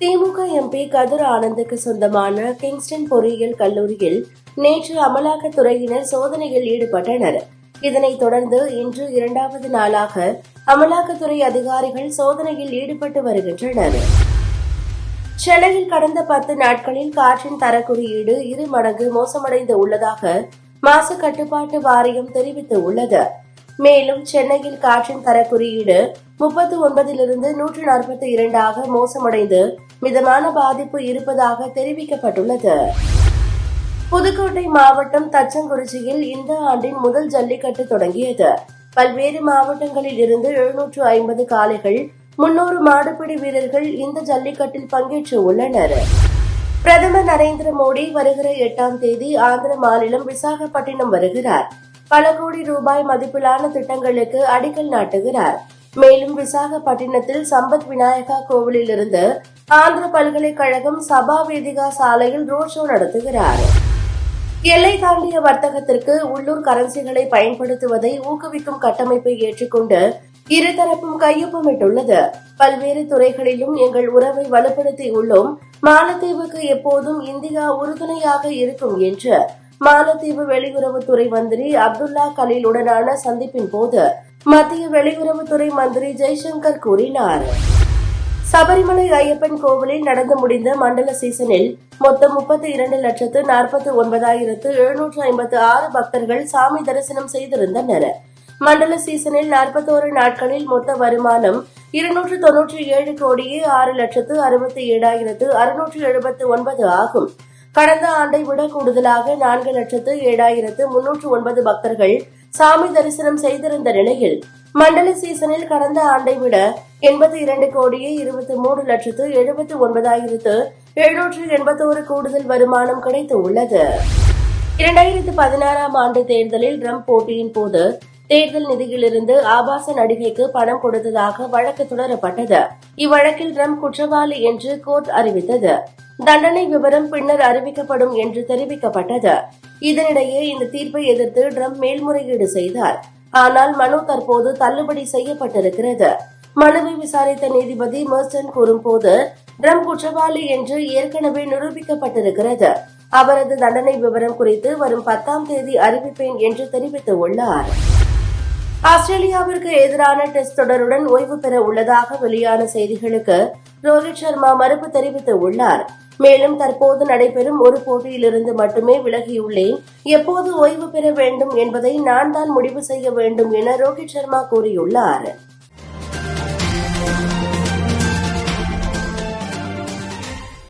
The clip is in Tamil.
திமுக எம்பி கதிர் ஆனந்துக்கு சொந்தமான கிங்ஸ்டன் பொறியியல் கல்லூரியில் நேற்று அமலாக்கத்துறையினர் சோதனையில் ஈடுபட்டனர். இதனைத் தொடர்ந்து இன்று இரண்டாவது நாளாக அமலாக்கத்துறை அதிகாரிகள் சோதனையில் ஈடுபட்டு வருகின்றனர். சென்னையில் கடந்த பத்து நாட்களில் காற்றின் தரக்குறியீடு இரு மடங்கு மோசமடைந்து உள்ளதாக மாசு கட்டுப்பாட்டு வாரியம் தெரிவித்துள்ளது மேலும் சென்னையில் காற்றின் தரக்குறியீடு முப்பத்தி ஒன்பதிலிருந்து நூற்று நாற்பத்தி இரண்டாக மோசமடைந்து மிதமான பாதிப்பு இருப்பதாக தெரிவிக்கப்பட்டுள்ளது. புதுக்கோட்டை மாவட்டம் தச்சங்குறிச்சியில் இந்த ஆண்டின் முதல் ஜல்லிக்கட்டு தொடங்கியது. பல்வேறு மாவட்டங்களில் இருந்து எழுநூற்று ஐம்பது காளைகள் முன்னூறு மாடுபிடி வீரர்கள் இந்த ஜல்லிக்கட்டில் பங்கேற்று உள்ளனர். பிரதமர் நரேந்திர மோடி வருகிற எட்டாம் தேதி ஆந்திர மாநிலம் விசாகப்பட்டினம் வருகிறார். பல கோடி ரூபாய் மதிப்பிலான திட்டங்களுக்கு அடிக்கல் நாட்டுகிறார். மேலும் விசாகப்பட்டினத்தில் சம்பத் விநாயகா கோவிலிலிருந்து ஆந்திர பல்கலைக்கழகம் சபா வேதிகா சாலையில் ரோட் ஷோ நடத்துகிறார். எல்லை தாண்டிய வர்த்தகத்திற்கு உள்ளூர் கரன்சிகளை பயன்படுத்துவதை ஊக்குவிக்கும் கட்டமைப்பை ஏற்றுக்கொண்டு இருதரப்பும் கையொப்பமிட்டுள்ளது. பல்வேறு துறைகளிலும் எங்கள் உறவை வலுப்படுத்தியுள்ளோம். மாலத்தீவுக்கு எப்போதும் இந்தியா உறுதுணையாக இருக்கும் என்று மாலத்தீவு வெளியுறவுத்துறை மந்திரி அப்துல்லா கலீலுடனான சந்திப்பின் போது மத்திய வெளியுறவுத்துறை மந்திரி ஜெய்சங்கர் கூறினார். சபரிமலை ஐயப்பன் கோவிலில் நடந்து முடிந்த மண்டல சீசனில் மொத்தம் முப்பத்தி இரண்டு லட்சத்து நாற்பத்தி ஒன்பதாயிரத்து எழுநூற்று ஐம்பத்து ஆறு பக்தர்கள் சாமி தரிசனம் செய்திருந்தனர். மண்டல சீசனில் நாற்பத்தோரு நாட்களில் மொத்த வருமானம் இருநூற்று தொன்னூற்றி ஏழு கோடியே ஆறு லட்சத்து அறுபத்தி ஏழாயிரத்து அறுநூற்று எழுபத்து ஒன்பது ஆகும். கடந்த ஆண்டை விட கூடுதலாக நான்கு லட்சத்து ஏழாயிரத்து முன்னூற்று ஒன்பது பக்தர்கள் சாமி தரிசனம் செய்திருந்த நிலையில் மண்டல சீசனில் கடந்த ஆண்டை விட எண்பத்தி இரண்டு கோடியே இருபத்தி மூன்று லட்சத்து எழுபத்தி ஒன்பதாயிரத்து எழுநூற்று எண்பத்தோரு கூடுதல் வருமானம் கிடைத்துள்ளது இரண்டாயிரத்து பதினாறாம் ஆண்டு தேர்தலில் ட்ரம்ப் போட்டியின் போது தேர்தல் நிதியிலிருந்து ஆபாச நடிகைக்கு பணம் கொடுத்ததாக வழக்கு தொடரப்பட்டது. இவ்வழக்கில் ட்ரம்ப் குற்றவாளி என்று கோர்ட் அறிவித்தது. தண்டனை விவரம் பின்னர் அறிவிக்கப்படும் என்று தெரிவிக்கப்பட்டது. இதனிடையே இந்த தீர்ப்பை எதிர்த்து ட்ரம்ப் மேல்முறையீடு செய்தார். ஆனால் மனு தற்போது தள்ளுபடி செய்யப்பட்டிருக்கிறது. மனுவை விசாரித்த நீதிபதி மர்சன் கூறும்போது ட்ரம்ப் குற்றவாளி என்று ஏற்கனவே நிரூபிக்கப்பட்டிருக்கிறது. அவரது தண்டனை விவரம் குறித்து வரும் பத்தாம் தேதி அறிவிப்பேன் என்று தெரிவித்துள்ளார். ஆஸ்திரேலியாவிற்கு எதிரான டெஸ்ட் தொடருடன் ஓய்வு பெற உள்ளதாக வெளியான செய்திகளுக்கு ரோஹித் சர்மா மறுப்பு தெரிவித்துள்ளார். மேலும் தற்போது நடைபெறும் ஒரு போட்டியிலிருந்து மட்டுமே விலகியுள்ளேன். எப்போது ஓய்வு பெற வேண்டும் என்பதை நான் தான் முடிவு செய்ய வேண்டும் என ரோஹித் சர்மா கூறியுள்ளார். Thank you.